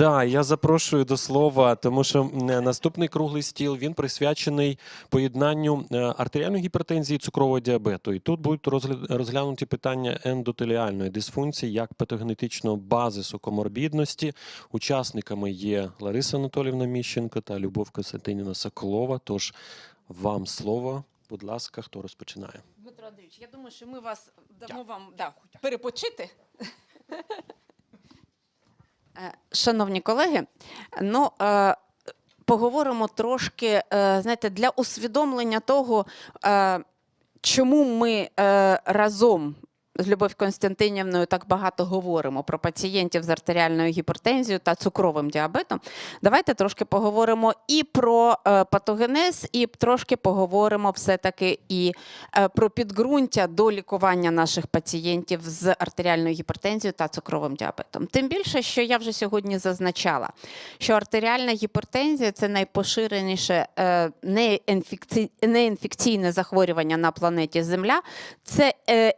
Да, я запрошую до слова, тому що наступний круглий стіл він присвячений поєднанню е, артеріальної гіпертензії і цукрового діабету. І тут будуть розглянуті питання ендотеліальної дисфункції як патогенетичного базису коморбідності. Учасниками є Лариса Анатолівна Міщенко та Любов Костянтинівна Соколова. Тож вам слово, будь ласка, хто розпочинає? Дмитро Андрійович, я думаю, що ми вас дамо вам да, перепочити. Е, Шановні колеги, ну, е, поговоримо трошки, е, знаєте, для усвідомлення того, чому ми разом з Любов Константинівною так багато говоримо про пацієнтів з артеріальною гіпертензією та цукровим діабетом. Давайте трошки поговоримо і про е, патогенез, і трошки поговоримо все-таки і е, про підґрунтя до лікування наших пацієнтів з артеріальною гіпертензією та цукровим діабетом. Тим більше, що я вже сьогодні зазначала, що артеріальна гіпертензія це найпоширеніше е, неінфекційне захворювання на планеті Земля. Це е,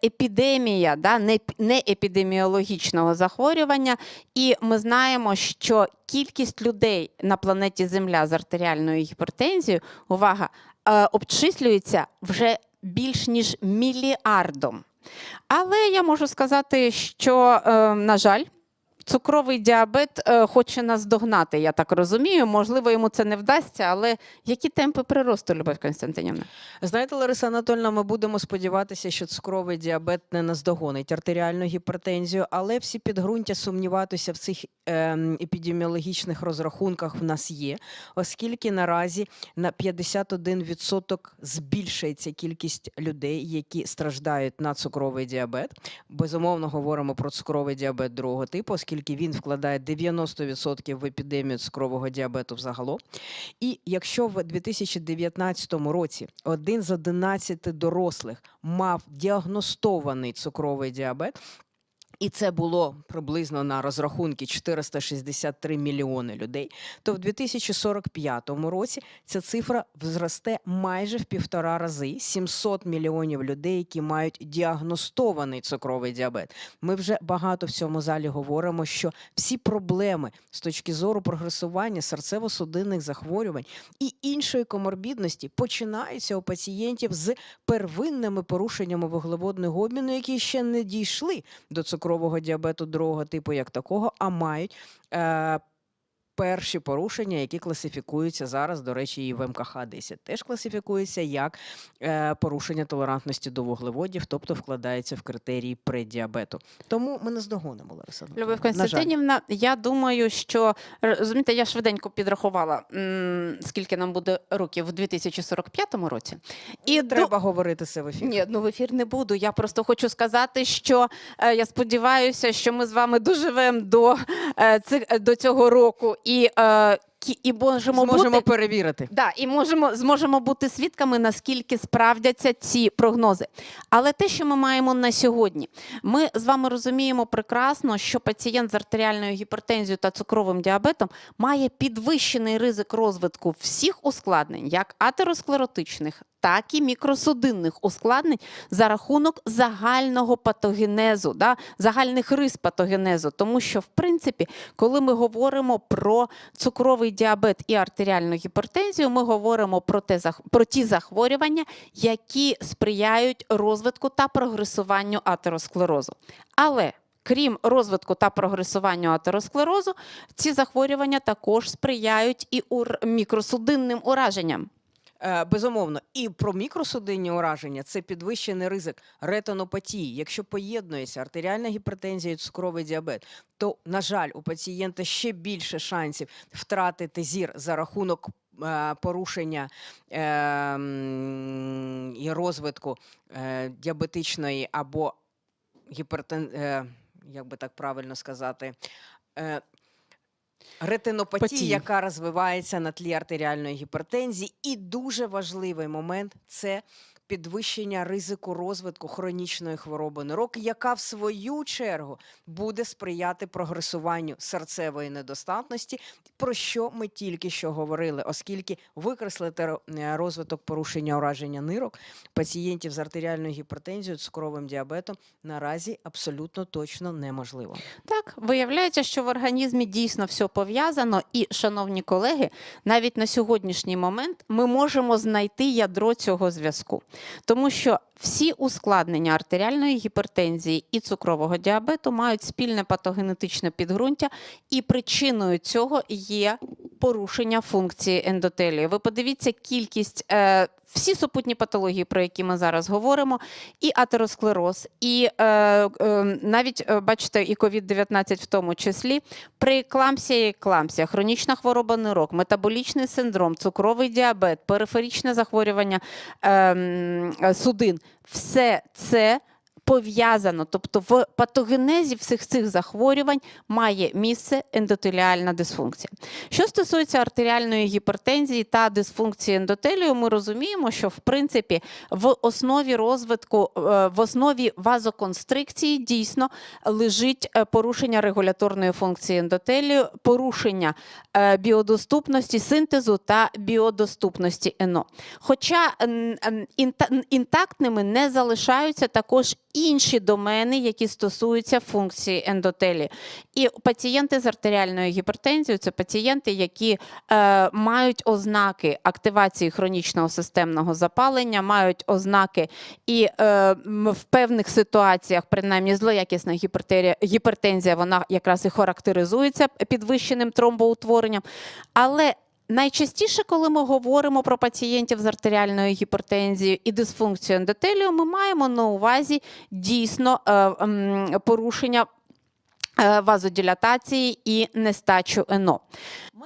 епідемія, да, не, не епідеміологічного захворювання. І ми знаємо, що кількість людей на планеті Земля з артеріальною гіпертензією, увага, е, обчислюється вже більш ніж мільярдом. Але я можу сказати, що, е, на жаль, цукровий діабет е, хоче нас догнати, я так розумію. Можливо, йому це не вдасться, але які темпи приросту, Любов Константинівна? Знаєте, Лариса Анатольовна, ми будемо сподіватися, що цукровий діабет не наздогонить артеріальну гіпертензію, але всі підґрунтя сумніватися в цих ем, епідеміологічних розрахунках в нас є, оскільки наразі на 51% збільшується кількість людей, які страждають на цукровий діабет. Безумовно, говоримо про цукровий діабет другого типу, оскільки він вкладає 90% в епідемію цукрового діабету взагалом. І якщо в 2019 році один з 11 дорослих мав діагностований цукровий діабет, і це було приблизно на розрахунки 463 мільйони людей, то в 2045 році ця цифра зросте майже в півтора рази 700 мільйонів людей, які мають діагностований цукровий діабет. Ми вже багато в цьому залі говоримо, що всі проблеми з точки зору прогресування серцево-судинних захворювань і іншої коморбідності починаються у пацієнтів з первинними порушеннями вуглеводного обміну, які ще не дійшли до цукрового діабету другого типу як такого, а мають. Е- Перші порушення, які класифікуються зараз, до речі, і в МКХ 10 теж класифікуються як е, порушення толерантності до вуглеводів, тобто вкладається в критерії преддіабету. Тому ми не здогонимо, Лариса. Любов. Константинівна, я думаю, що розумієте, я швиденько підрахувала, скільки нам буде років в 2045 році. І Не до- треба говорити це в ефірі. Ні, ну в ефір не буду. Я просто хочу сказати, що е, я сподіваюся, що ми з вами доживемо до, е, цих- до цього року і, е, кі- і можемо Зможемо бути. перевірити. Да, і можемо зможемо бути свідками, наскільки справдяться ці прогнози. Але те, що ми маємо на сьогодні, ми з вами розуміємо прекрасно, що пацієнт з артеріальною гіпертензією та цукровим діабетом має підвищений ризик розвитку всіх ускладнень, як атеросклеротичних, так і мікросудинних ускладнень за рахунок загального патогенезу, да, загальних рис патогенезу. Тому що, в принципі, коли ми говоримо про цукровий діабет і артеріальну гіпертензію, ми говоримо про, те, про ті захворювання, які сприяють розвитку та прогресуванню атеросклерозу. Але Крім розвитку та прогресуванню атеросклерозу, ці захворювання також сприяють і мікросудинним ураженням. Е, Безумовно, і про мікросудинні ураження це підвищений ризик ретинопатії. Якщо поєднується артеріальна гіпертензія і цукровий діабет, то, на жаль, у пацієнта ще більше шансів втратити зір за рахунок е, порушення е, і розвитку діабетичної або гіпертен... як би так правильно сказати. Е, Ретинопатії, яка розвивається на тлі артеріальної гіпертензії, і дуже важливий момент це підвищення ризику розвитку хронічної хвороби нирок, яка в свою чергу буде сприяти прогресуванню серцевої недостатності, про що ми тільки що говорили, оскільки викреслити е, розвиток порушення ураження нирок пацієнтів з артеріальною гіпертензією, цукровим діабетом наразі абсолютно точно неможливо. Так, виявляється, що в організмі дійсно все пов'язано, і, шановні колеги, навіть на сьогоднішній момент ми можемо знайти ядро цього зв'язку, тому що всі ускладнення артеріальної гіпертензії і цукрового діабету мають спільне патогенетичне підґрунтя, і причиною цього є порушення функції ендотелію. Ви подивіться кількість. Е, всі супутні патології, про які ми зараз говоримо, і атеросклероз, і е, е, навіть е, бачите, і COVID-19 в тому числі, при кламсія і кламсія, хронічна хвороба нирок, метаболічний синдром, цукровий діабет, периферичне захворювання е, судин, все це. Пов'язано, тобто в патогенезі всіх цих захворювань має місце ендотеліальна дисфункція. Що стосується артеріальної гіпертензії та дисфункції ендотелію, ми розуміємо, що в принципі в основі розвитку, е, в основі вазоконстрикції дійсно лежить е, порушення регуляторної функції ендотелію, порушення е, біодоступності синтезу та біодоступності ЕНО. Хоча інтактними не залишаються також інші домени, які стосуються функції ендотелії. І пацієнти з артеріальною гіпертензією це пацієнти, які е, мають ознаки активації хронічного системного запалення, мають ознаки і е, в певних ситуаціях, принаймні злоякісна гіпертензія, вона якраз і характеризується підвищеним тромбоутворенням. Але Найчастіше, коли ми говоримо про пацієнтів з артеріальною гіпертензією і дисфункцією ендотелію, ми маємо на увазі дійсно е, порушення вазодилатації і нестачу ЕНО.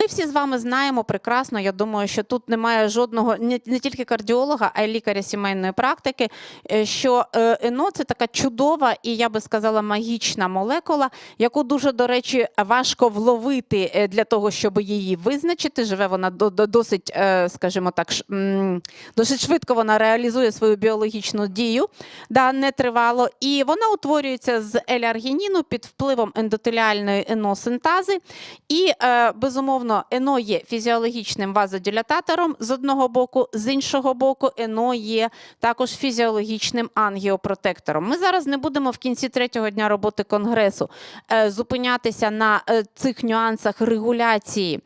Ми всі з вами знаємо прекрасно. Я думаю, що тут немає жодного не, тільки кардіолога, а й лікаря сімейної практики. е, Що е, ЕНО це така чудова і я би сказала магічна молекула, яку дуже до речі важко вловити е, для того, щоб її визначити. Живе вона до, до- досить, е, скажімо так, досить швидко вона реалізує свою біологічну дію, да, не тривало, і вона утворюється з еляргініну під впливом ендотеліальної еносинтази. І е, безумовно, ено є фізіологічним вазодилататором з одного боку, з іншого боку, ено є також фізіологічним ангіопротектором. Ми зараз не будемо в кінці третього дня роботи конгресу е, зупинятися на е, цих нюансах регуляції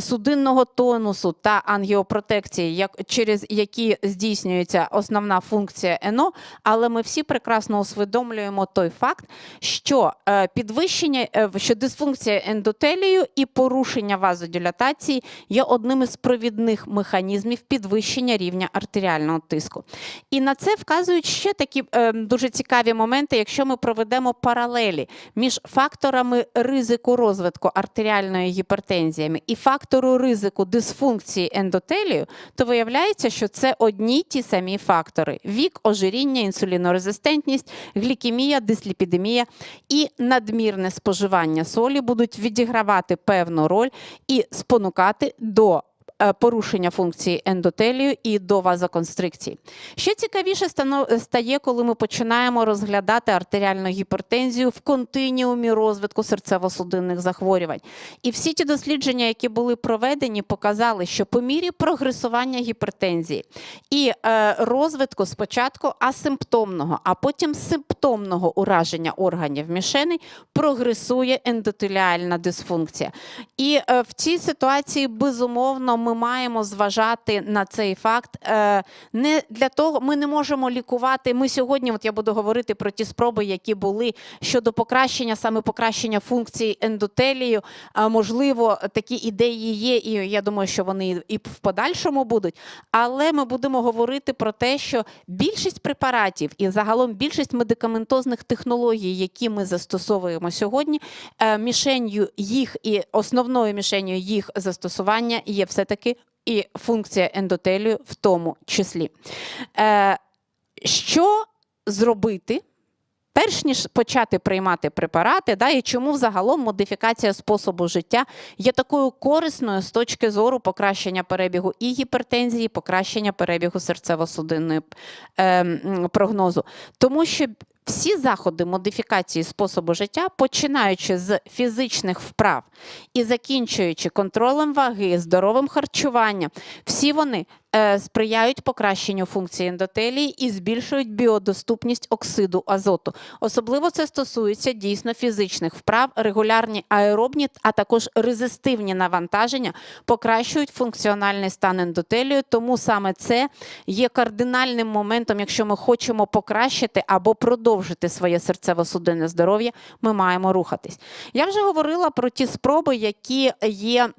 судинного тонусу та ангіопротекції, як через які здійснюється основна функція ено. Але ми всі прекрасно усвідомлюємо той факт, що е, підвищення, е, що дисфункція ендотелію і порушення вазодилатації є одним із провідних механізмів підвищення рівня артеріального тиску. І на це вказують ще такі е, дуже цікаві моменти, якщо ми проведемо паралелі між факторами ризику розвитку артеріальної гіпертензії і фактору ризику дисфункції ендотелію, то виявляється, що це одні ті самі фактори: вік, ожиріння, інсулінорезистентність, глікемія, дисліпідемія і надмірне споживання солі будуть відігравати певну роль і спонукати до порушення функції ендотелію і до вазоконстрикції. Ще цікавіше стає, коли ми починаємо розглядати артеріальну гіпертензію в континіумі розвитку серцево-судинних захворювань. І всі ті дослідження, які були проведені, показали, що по мірі прогресування гіпертензії і е, розвитку спочатку асимптомного, а потім симптомного ураження органів мішеней прогресує ендотеліальна дисфункція. І е, в цій ситуації, безумовно, ми маємо зважати на цей факт. Е, не для того, ми не можемо лікувати. Ми сьогодні, от я буду говорити про ті спроби, які були щодо покращення, саме покращення функції ендотелію. Можливо, такі ідеї є, і я думаю, що вони і в подальшому будуть. Але ми будемо говорити про те, що більшість препаратів і загалом більшість медикаментозних технологій, які ми застосовуємо сьогодні, е, мішенью їх і основною мішенью їх застосування є все-таки і функція ендотелію в тому числі. Е, Що зробити? перш ніж почати приймати препарати, да, і чому взагалом модифікація способу життя є такою корисною з точки зору покращення перебігу і гіпертензії, покращення перебігу серцево-судинної е, прогнозу. Тому що всі заходи модифікації способу життя, починаючи з фізичних вправ і закінчуючи контролем ваги, здоровим харчуванням, всі вони сприяють покращенню функції ендотелії і збільшують біодоступність оксиду азоту. Особливо це стосується дійсно фізичних вправ, регулярні аеробні, а також резистивні навантаження покращують функціональний стан ендотелію. Тому саме це є кардинальним моментом, якщо ми хочемо покращити або продовжити своє серцево-судинне здоров'я, ми маємо рухатись. Я вже говорила про ті спроби, які є.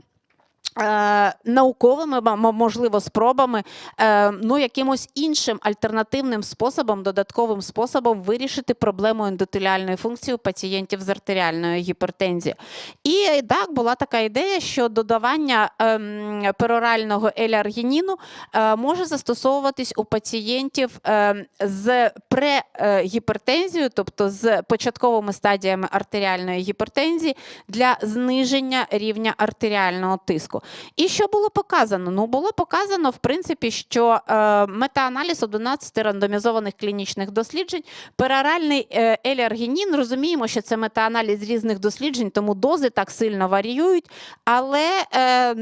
Е, Науковими можливо спробами, е, ну якимось іншим альтернативним способом, додатковим способом вирішити проблему ендотеліальної функції у пацієнтів з артеріальною гіпертензією. І так була така ідея, що додавання ем, перорального еляргініну е, може застосовуватись у пацієнтів е, з прегіпертензією, тобто з початковими стадіями артеріальної гіпертензії, для зниження рівня артеріального тиску. І що було показано? Ну було показано, в принципі, що е, метааналіз 11 рандомізованих клінічних досліджень, пероральний е, еляргінін, розуміємо, що це метааналіз різних досліджень, тому дози так сильно варіюють, але е,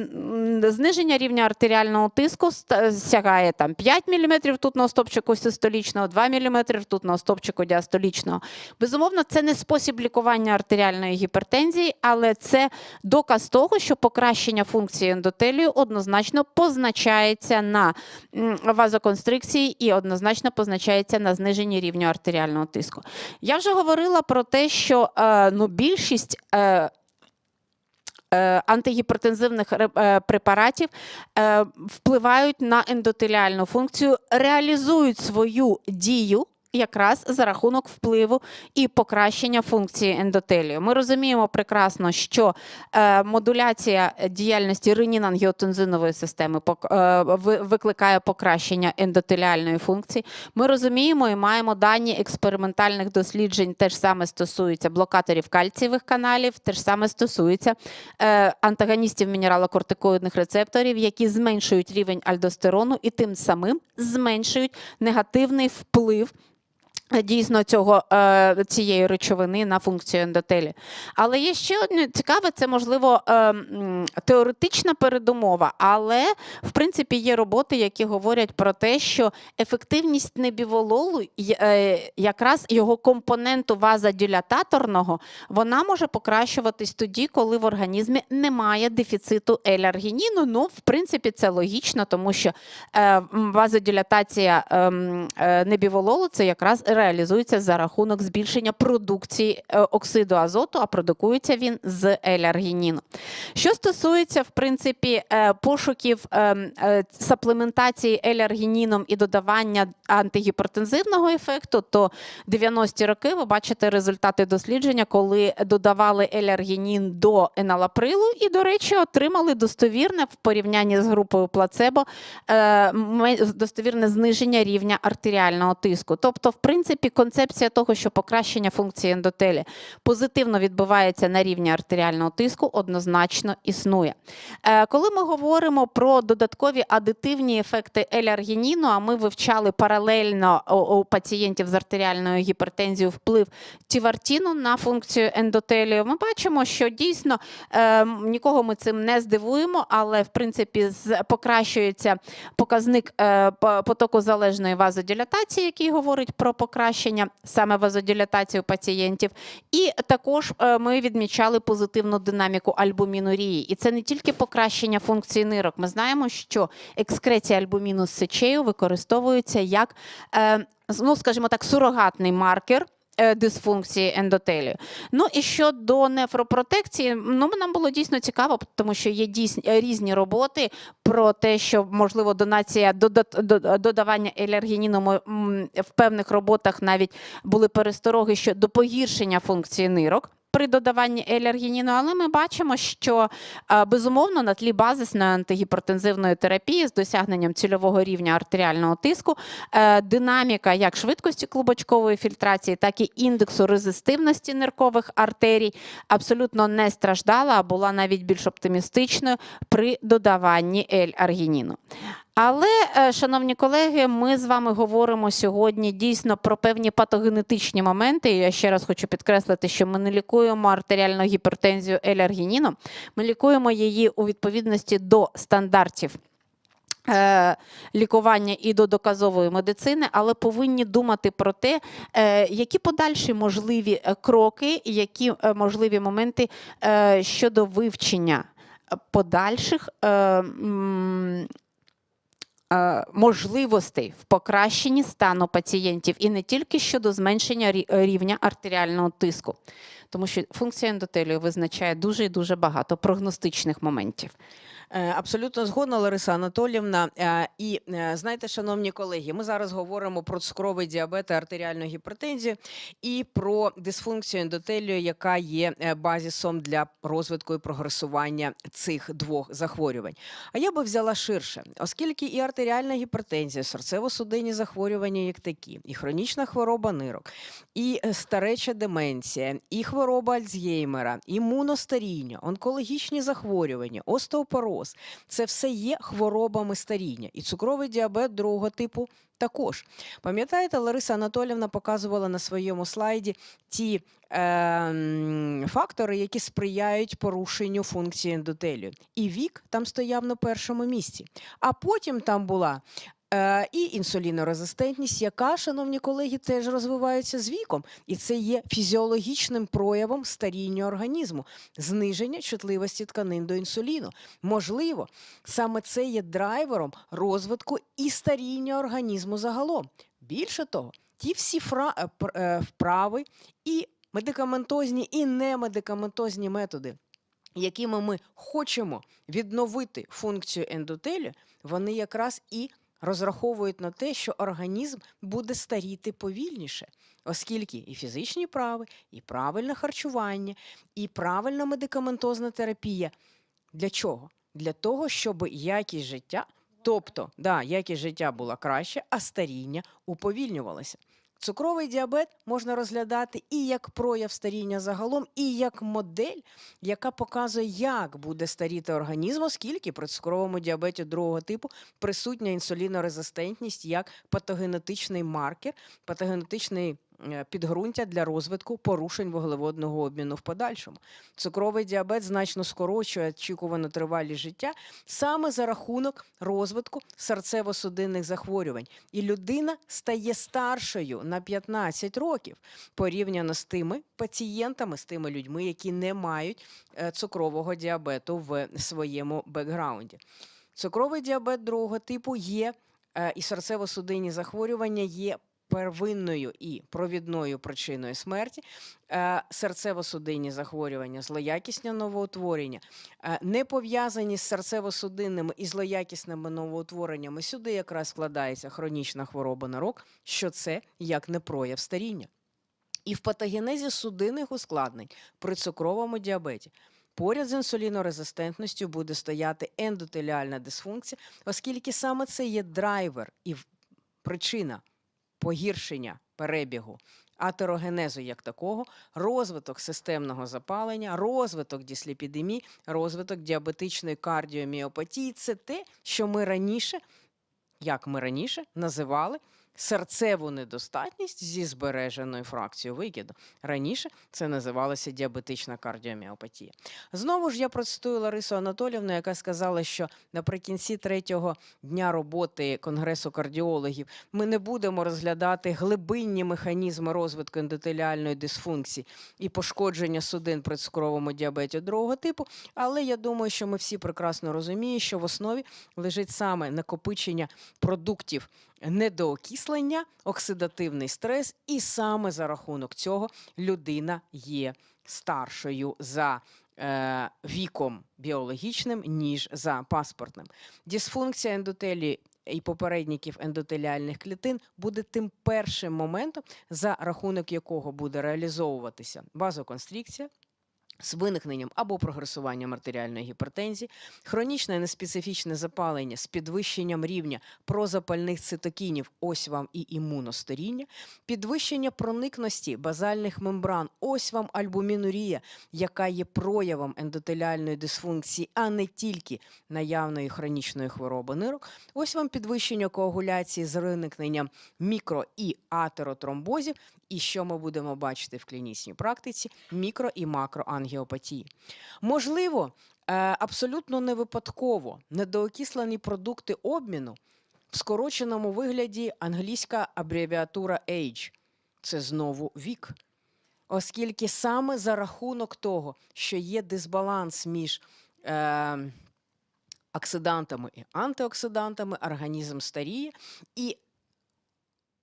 зниження рівня артеріального тиску сягає там 5 мм тут на стопчику систолічного, 2 мм тут на стопчику діастолічного. Безумовно, це не спосіб лікування артеріальної гіпертензії, але це доказ того, що покращення функції ендотелію однозначно позначається на вазоконстрикції і однозначно позначається на зниженні рівня артеріального тиску. Я вже говорила про те, що е, ну, більшість. Е, е, Антигіпертензивних препаратів впливають на ендотеліальну функцію, реалізують свою дію якраз за рахунок впливу і покращення функції ендотелію. Ми розуміємо прекрасно, що е, модуляція діяльності ренін-ангіотензинової системи е, викликає покращення ендотеліальної функції. Ми розуміємо і маємо дані експериментальних досліджень, теж саме стосується блокаторів кальцієвих каналів, теж саме стосується е, антагоністів мінералокортикоїдних рецепторів, які зменшують рівень альдостерону і тим самим зменшують негативний вплив. Дійсно, цього е, цієї речовини на функцію ендотелі. Але є ще одне цікаве, це можливо е, теоретична передумова, але в принципі є роботи, які говорять про те, що ефективність небівололу, е, якраз його компоненту вазодилататорного, вона може покращуватись тоді, коли в організмі немає дефіциту еляргініну. Ну, в принципі, це логічно, тому що вазодилатація ем, небівололу це якраз реалізується за рахунок збільшення продукції е, оксиду азоту, а продукується він з еляргініну. Що стосується, в принципі, е, пошуків е, саплементації еляргініном і додавання антигіпертензивного ефекту, то 90-ті роки ви бачите результати дослідження, коли додавали еляргінін до еналаприлу і, до речі, отримали достовірне в порівнянні з групою плацебо достовірне зниження рівня артеріального тиску. Тобто, в принципі, концепція того, що покращення функції ендотелі позитивно відбувається на рівні артеріального тиску, однозначно існує. Е, Коли ми говоримо про додаткові адитивні ефекти еляргініну, а ми вивчали паралельно у, пацієнтів з артеріальною гіпертензією вплив тівартіну на функцію ендотелію, ми бачимо, що дійсно е, нікого ми цим не здивуємо, але в принципі покращується показник е, потоку залежної вазодилатації, який говорить про покращення саме вазодилатацію пацієнтів. І також е, ми відмічали позитивну динаміку альбумінурії. І це не тільки покращення функції нирок. Ми знаємо, що екскреція альбуміну з сечею використовується як, е, ну, скажімо так, сурогатний маркер. Е, Дисфункції ендотелію. Ну і щодо нефропротекції, ну нам було дійсно цікаво, тому що є дійсні е, різні роботи про те, що можливо донація до- додавання елергініну в певних роботах навіть були перестороги щодо погіршення функції нирок. При додаванні L-аргініну, але ми бачимо, що е, безумовно на тлі базисної антигіпертензивної терапії з досягненням цільового рівня артеріального тиску е, динаміка як швидкості клубочкової фільтрації, так і індексу резистивності ниркових артерій абсолютно не страждала, а була навіть більш оптимістичною при додаванні L-аргініну. Але, е, шановні колеги, ми з вами говоримо сьогодні дійсно про певні патогенетичні моменти. Я ще раз хочу підкреслити, що ми не лікуємо артеріальну гіпертензію L-аргініном, ми лікуємо її у відповідності до стандартів. е, Лікування і до доказової медицини, але повинні думати про те, е, які подальші можливі кроки, які можливі моменти щодо вивчення подальших можливостей в покращенні стану пацієнтів і не тільки щодо зменшення е, рівня артеріального тиску, тому що функція ендотелію визначає дуже і дуже багато прогностичних моментів. Е, Абсолютно згодна, Лариса Анатолівна. Е, І е, знаєте, шановні колеги, ми зараз говоримо про цукровий діабет і артеріальну гіпертензію і про дисфункцію ендотелію, яка є базисом для розвитку і прогресування цих двох захворювань. А я би взяла ширше, оскільки і артеріальна гіпертензія, серцево-судинні захворювання, як такі, і хронічна хвороба нирок, і стареча деменція, і хвороба Альцгеймера, імуностаріння, онкологічні захворювання, остеопороз це все є хворобами старіння. І цукровий діабет другого типу також. Пам'ятаєте, Лариса Анатолівна показувала на своєму слайді ті е, фактори, які сприяють порушенню функції ендотелію. І вік там стояв на першому місці. А потім там була і інсулінорезистентність, яка, шановні колеги, теж розвивається з віком. І це є фізіологічним проявом старіння організму, зниження чутливості тканин до інсуліну. Можливо, саме це є драйвером розвитку і старіння організму загалом. Більше того, ті всі е, е, вправи і медикаментозні, і немедикаментозні методи, якими ми хочемо відновити функцію ендотелію, вони якраз і розраховують на те, що організм буде старіти повільніше, оскільки і фізичні прави, і правильне харчування, і правильна медикаментозна терапія. Для чого? Для того, щоб якість життя, тобто да, якість життя була краще, а старіння уповільнювалося. Цукровий діабет можна розглядати і як прояв старіння загалом, і як модель, яка показує, як буде старіти організм, оскільки при цукровому діабеті другого типу присутня інсулінорезистентність як патогенетичний маркер, патогенетичний підґрунтя для розвитку порушень вуглеводного обміну в подальшому. Цукровий діабет значно скорочує очікувану тривалість життя саме за рахунок розвитку серцево-судинних захворювань. І людина стає старшою на 15 років порівняно з тими пацієнтами, з тими людьми, які не мають е, цукрового діабету в своєму бекграунді. Цукровий діабет другого типу є е, і серцево-судинні захворювання є первинною і провідною причиною смерті, е, серцево-судинні захворювання, злоякісне новоутворення, е, не пов'язані з серцево-судинними і злоякісними новоутвореннями. Сюди якраз складається хронічна хвороба нирок, що це як не прояв старіння. І в патогенезі судинних ускладнень при цукровому діабеті поряд з інсулінорезистентністю буде стояти ендотеліальна дисфункція, оскільки саме це є драйвер і причина погіршення перебігу атерогенезу як такого, розвиток системного запалення, розвиток дісліпідемії, розвиток діабетичної кардіоміопатії. Це те, що ми раніше, як ми раніше називали серцеву недостатність зі збереженою фракцією викиду. Раніше це називалося діабетична кардіоміопатія. Знову ж я процитую Ларису Анатолівну, яка сказала, що наприкінці третього дня роботи Конгресу кардіологів ми не будемо розглядати глибинні механізми розвитку ендотеліальної дисфункції і пошкодження судин при цукровому діабеті другого типу. Але я думаю, що ми всі прекрасно розуміємо, що в основі лежить саме накопичення продуктів недоокислення, оксидативний стрес, і саме за рахунок цього людина є старшою за е, віком біологічним, ніж за паспортним. Дисфункція ендотелії і попередників ендотеліальних клітин буде тим першим моментом, за рахунок якого буде реалізовуватися базоконстрикція, з виникненням або прогресуванням артеріальної гіпертензії, хронічне неспецифічне запалення з підвищенням рівня прозапальних цитокінів, ось вам і імуностаріння, підвищення проникності базальних мембран, ось вам альбумінурія, яка є проявом ендотеліальної дисфункції, а не тільки наявної хронічної хвороби нирок, ось вам підвищення коагуляції з виникненням мікро і атеротромбозів, і що ми будемо бачити в клінічній практиці? Мікро і макроангіопатії. Можливо, е, абсолютно не випадково недоокислені продукти обміну в скороченому вигляді англійська абревіатура AGE – це знову вік. Оскільки саме за рахунок того, що є дисбаланс між е, оксидантами і антиоксидантами, організм старіє, і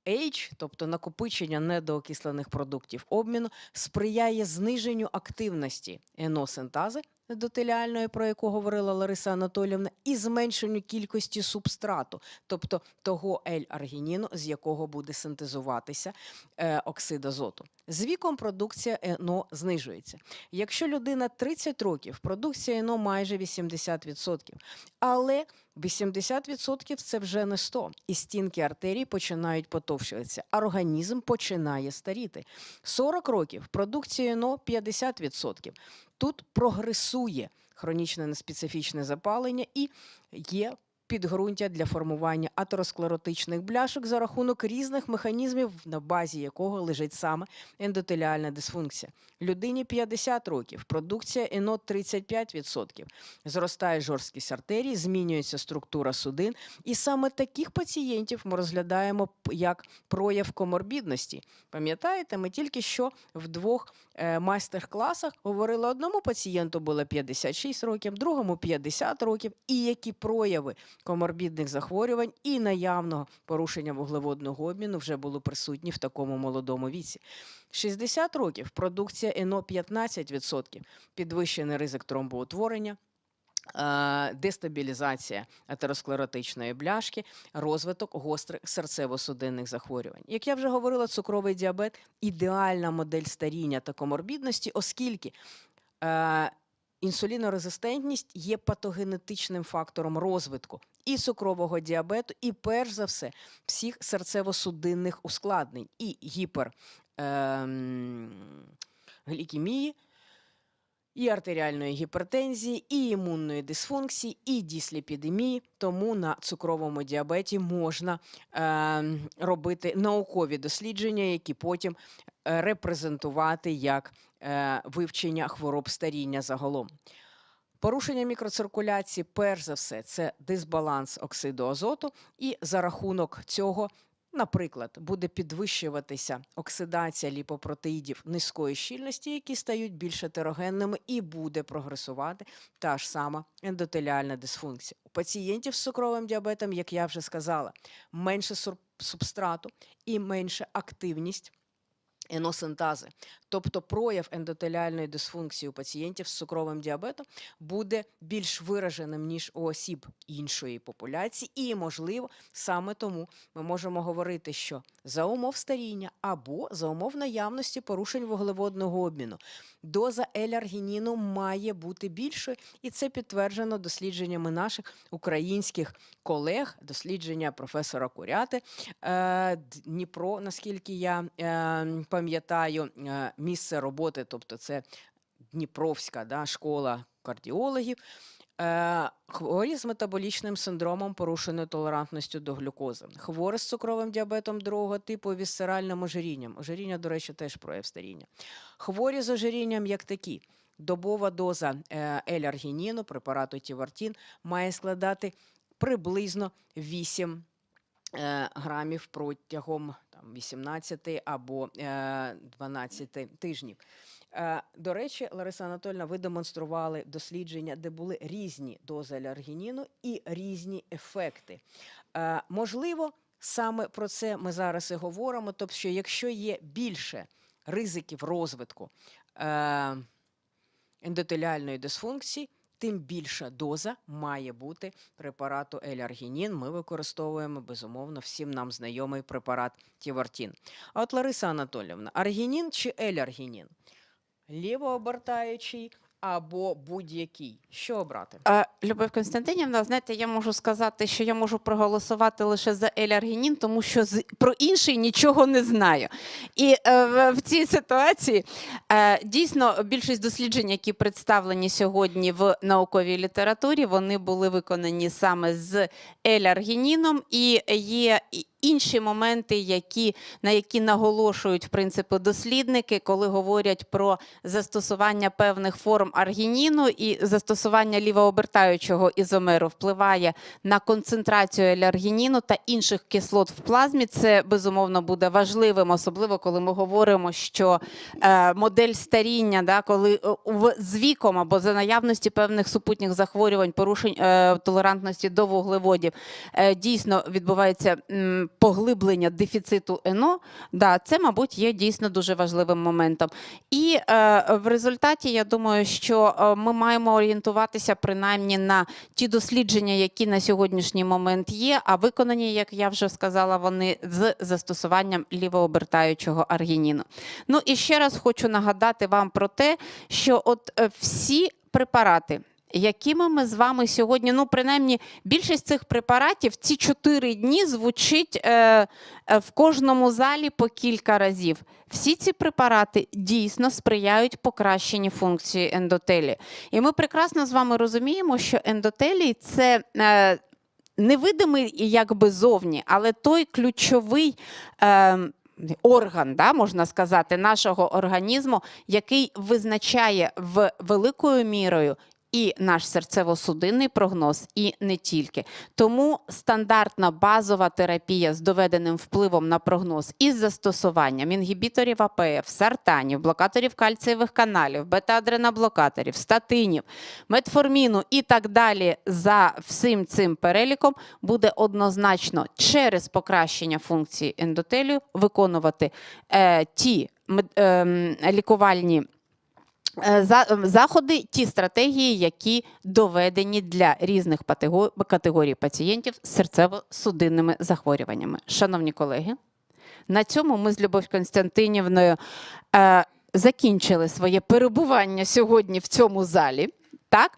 H, тобто накопичення недоокислених продуктів обміну, сприяє зниженню активності еносинтази ендотеліальної, про яку говорила Лариса Анатолівна, і зменшенню кількості субстрату, тобто того L-аргініну, з якого буде синтезуватися е, оксид азоту. З віком продукція ЕНО знижується. Якщо людина 30 років, продукція ЕНО майже 80%. Але 80% це вже не 100. І стінки артерій починають потовщуватися. Організм починає старіти. 40 років продукція ЕНО 50%. Тут прогресує хронічне неспецифічне запалення і є підґрунтя для формування атеросклеротичних бляшок за рахунок різних механізмів, на базі якого лежить саме ендотеліальна дисфункція. Людині 50 років, продукція ЕНО 35%. Зростає жорсткість артерій, змінюється структура судин. І саме таких пацієнтів ми розглядаємо як прояв коморбідності. Пам'ятаєте, ми тільки що в двох е, майстер-класах говорили одному пацієнту було 56 років, другому 50 років, і які прояви коморбідних захворювань і наявного порушення вуглеводного обміну вже були присутні в такому молодому віці. 60 років продукція ЕНО 15%, підвищений ризик тромбоутворення. Дестабілізація атеросклеротичної бляшки, розвиток гострих серцево-судинних захворювань. Як я вже говорила, цукровий діабет ідеальна модель старіння та коморбідності, оскільки інсулінорезистентність є патогенетичним фактором розвитку і цукрового діабету, і перш за все всіх серцево-судинних ускладнень і гіпер ем, і артеріальної гіпертензії, і імунної дисфункції, і дісліпідемії. Тому на цукровому діабеті можна е, робити наукові дослідження, які потім е, репрезентувати як е, вивчення хвороб старіння загалом. Порушення мікроциркуляції, перш за все, це дисбаланс оксиду азоту, і за рахунок цього, наприклад, буде підвищуватися оксидація ліпопротеїдів низької щільності, які стають більш етерогенними, і буде прогресувати та ж сама ендотеліальна дисфункція. У пацієнтів з цукровим діабетом, як я вже сказала, менше субстрату і менше активність еносинтази. Тобто прояв ендотеліальної дисфункції у пацієнтів з цукровим діабетом буде більш вираженим, ніж у осіб іншої популяції, і, можливо, саме тому ми можемо говорити, що за умов старіння або за умов наявності порушень вуглеводного обміну доза L-аргініну має бути більшою, і це підтверджено дослідженнями наших українських колег, дослідження професора Куряти е, Дніпро, наскільки я е, пам'ятаю, е, місце роботи, тобто це Дніпровська да, школа кардіологів. Е, Хворі з метаболічним синдромом, порушеною толерантністю до глюкози, хворі з цукровим діабетом другого типу, вісцеральним ожирінням. Ожиріння, до речі, теж прояв старіння. Хворі з ожирінням, як такі. Добова доза е, L-аргініну, препарату Тівартін, має складати приблизно 8 е, грамів протягом там, 18 або е, 12 тижнів. Е, До речі, Лариса Анатольовна, ви демонстрували дослідження, де були різні дози алергініну і різні ефекти. Е, Можливо, саме про це ми зараз і говоримо. Тобто, що якщо є більше ризиків розвитку е, ендотеліальної дисфункції, тим більша доза має бути препарату L-аргінін. Ми використовуємо безумовно всім нам знайомий препарат Тівартін. А от Лариса Анатолійовна, аргінін чи L-аргінін? лівообертаючий або будь-який. Що обрати? Е, Любов Константинівна, знаєте, я можу сказати, що я можу проголосувати лише за ель-аргінін, тому що з, про інший нічого не знаю. І е, в, в цій ситуації е, дійсно більшість досліджень, які представлені сьогодні в науковій літературі, вони були виконані саме з ель-аргініном, і є інші моменти, які, на які наголошують в принципі дослідники, коли говорять про застосування певних форм аргініну і застосування лівообертаючого ізомеру впливає на концентрацію еляргініну та інших кислот в плазмі. Це безумовно буде важливим, особливо коли ми говоримо, що е, модель старіння, да, коли е, в, з віком або за наявності певних супутніх захворювань, порушень е, толерантності до вуглеводів, е, дійсно відбувається поглиблення дефіциту ЕНО. Да, це, мабуть, є дійсно дуже важливим моментом. І е, в результаті я думаю, що е, ми маємо орієнтуватися принаймні на ті дослідження, які на сьогоднішній момент є, а виконані, як я вже сказала, вони з застосуванням лівообертаючого аргініну. Ну і ще раз хочу нагадати вам про те, що от е, всі препарати. Якими ми з вами сьогодні, ну принаймні, більшість цих препаратів ці чотири дні звучить е, е, в кожному залі по кілька разів. Всі ці препарати дійсно сприяють покращенню функції ендотелі. І ми прекрасно з вами розуміємо, що ендотелій це е, невидимий якби зовні, але той ключовий. Е, Орган, да, можна сказати, нашого організму, який визначає в великою мірою і наш серцево-судинний прогноз, і не тільки. Тому стандартна базова терапія з доведеним впливом на прогноз із застосуванням інгібіторів АПФ, сартанів, блокаторів кальцієвих каналів, бета-адреноблокаторів, статинів, метформіну і так далі за всім цим переліком буде однозначно через покращення функції ендотелію виконувати е, ті лікувальні е, ем, заходи, ті стратегії, які доведені для різних категорій пацієнтів з серцево-судинними захворюваннями. Шановні колеги, на цьому ми з Любов Константинівною е, закінчили своє перебування сьогодні в цьому залі. Так?